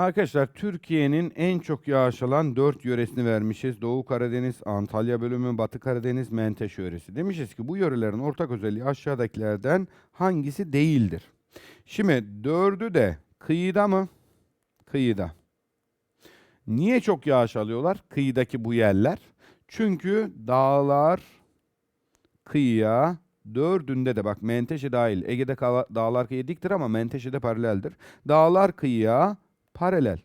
Arkadaşlar Türkiye'nin en çok yağış alan 4 yöresini vermişiz. Doğu Karadeniz, Antalya bölümü, Batı Karadeniz, Menteşe yöresi. Demişiz ki bu yörelerin ortak özelliği aşağıdakilerden hangisi değildir? Şimdi dördü de kıyıda mı? Kıyıda. Niye çok yağış alıyorlar? Kıyıdaki bu yerler. Çünkü dağlar kıyıya dördünde de bak Menteşe dahil. Ege'de dağlar kıyıya diktir ama Menteşe'de paraleldir. Dağlar kıyıya paralel.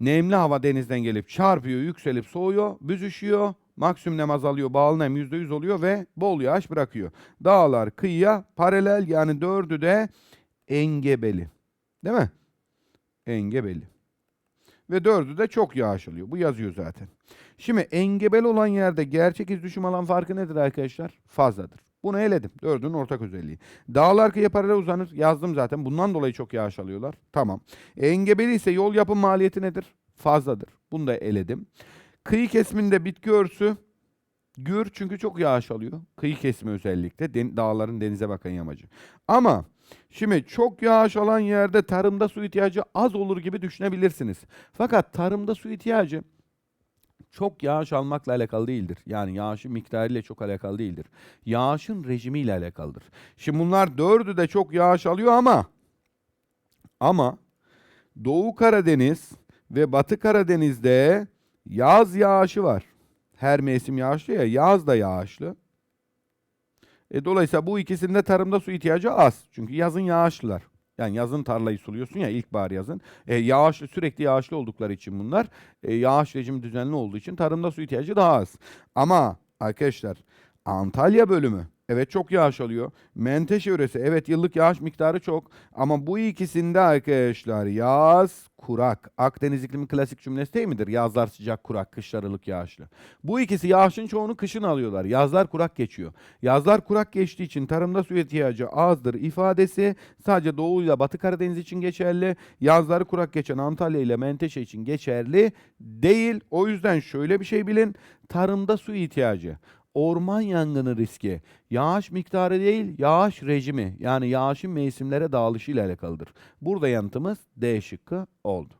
Nemli hava denizden gelip çarpıyor, yükselip soğuyor, büzüşüyor. Maksimum nem azalıyor, bağlı nem %100 oluyor ve bol yağış bırakıyor. Dağlar kıyıya paralel yani dördü de engebeli. Değil mi? Engebeli. Ve dördü de çok yağış alıyor. Bu yazıyor zaten. Şimdi engebeli olan yerde gerçek iz düşüm alan farkı nedir arkadaşlar? Fazladır. Bunu eledim. Dördünün ortak özelliği. Dağlar kıyıya paralel uzanır. Yazdım zaten. Bundan dolayı çok yağış alıyorlar. Tamam. Engebeli ise yol yapım maliyeti nedir? Fazladır. Bunu da eledim. Kıyı kesiminde bitki örtüsü gür çünkü çok yağış alıyor. Kıyı kesimi özellikle. Den- dağların denize bakan yamacı. Ama şimdi çok yağış alan yerde tarımda su ihtiyacı az olur gibi düşünebilirsiniz. Fakat tarımda su ihtiyacı çok yağış almakla alakalı değildir. Yani yağışın miktarıyla çok alakalı değildir. Yağışın rejimiyle alakalıdır. Şimdi bunlar dördü de çok yağış alıyor ama ama Doğu Karadeniz ve Batı Karadeniz'de yaz yağışı var. Her mevsim yağışlı ya yaz da yağışlı. E, dolayısıyla bu ikisinde tarımda su ihtiyacı az. Çünkü yazın yağışlılar. Yani yazın tarlayı suluyorsun ya ilkbahar yazın. E, yağışlı sürekli yağışlı oldukları için bunlar e, yağış rejimi düzenli olduğu için tarımda su ihtiyacı daha az. Ama arkadaşlar Antalya bölümü evet çok yağış alıyor. Menteşe yöresi evet yıllık yağış miktarı çok. Ama bu ikisinde arkadaşlar yaz kurak. Akdeniz iklimi klasik cümlesi değil midir? Yazlar sıcak kurak, kışlar ılık yağışlı. Bu ikisi yağışın çoğunu kışın alıyorlar. Yazlar kurak geçiyor. Yazlar kurak geçtiği için tarımda su ihtiyacı azdır ifadesi sadece Doğu ile Batı Karadeniz için geçerli. Yazları kurak geçen Antalya ile Menteşe için geçerli değil. O yüzden şöyle bir şey bilin. Tarımda su ihtiyacı orman yangını riski yağış miktarı değil yağış rejimi yani yağışın mevsimlere dağılışı ile alakalıdır. Burada yanıtımız D şıkkı oldu.